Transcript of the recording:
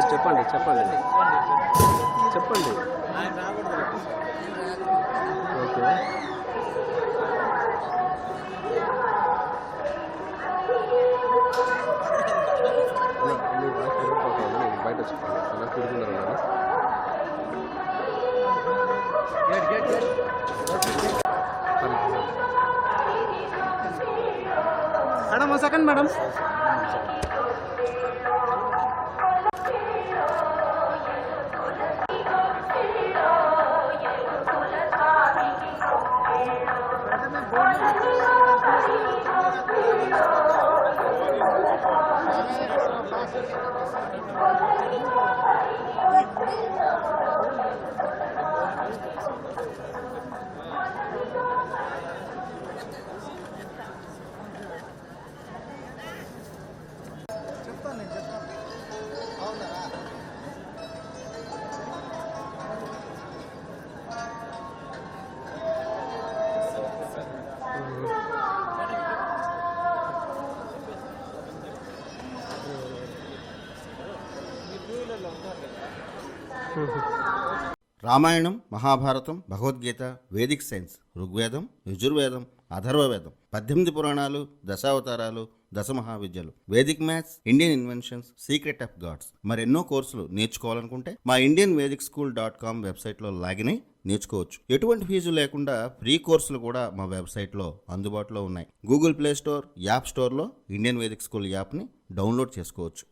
Sir చెప్పండి చెప్పండి. చెప్పండి. ఓకే. బయట చెప్పండి. అలా కూర్చున్నారు కదా. Madam second madam. Hola. Ramayanam Mahabharatam Bhagavad Gita vedic science Rigvedam Yajurvedam Atharvavedam పద్దెనిమిది పురాణాలు దశావతారాలు దశ మహావిద్యలు vedic maths Indian inventions secret of gods. మరెన్నో కోర్సులు నేర్చుకోవాలనుకుంటే మా Indian vedic school dot com వెబ్సైట్లో లాగిన్ అయి నేర్చుకోవచ్చు. ఎటువంటి ఫీజు లేకుండా ఫ్రీ కోర్సులు కూడా మా వెబ్సైట్లో అందుబాటులో ఉన్నాయి. గూగుల్ ప్లే స్టోర్ యాప్ స్టోర్లో ఇండియన్ వేదిక్ స్కూల్ యాప్ని డౌన్లోడ్ చేసుకోవచ్చు.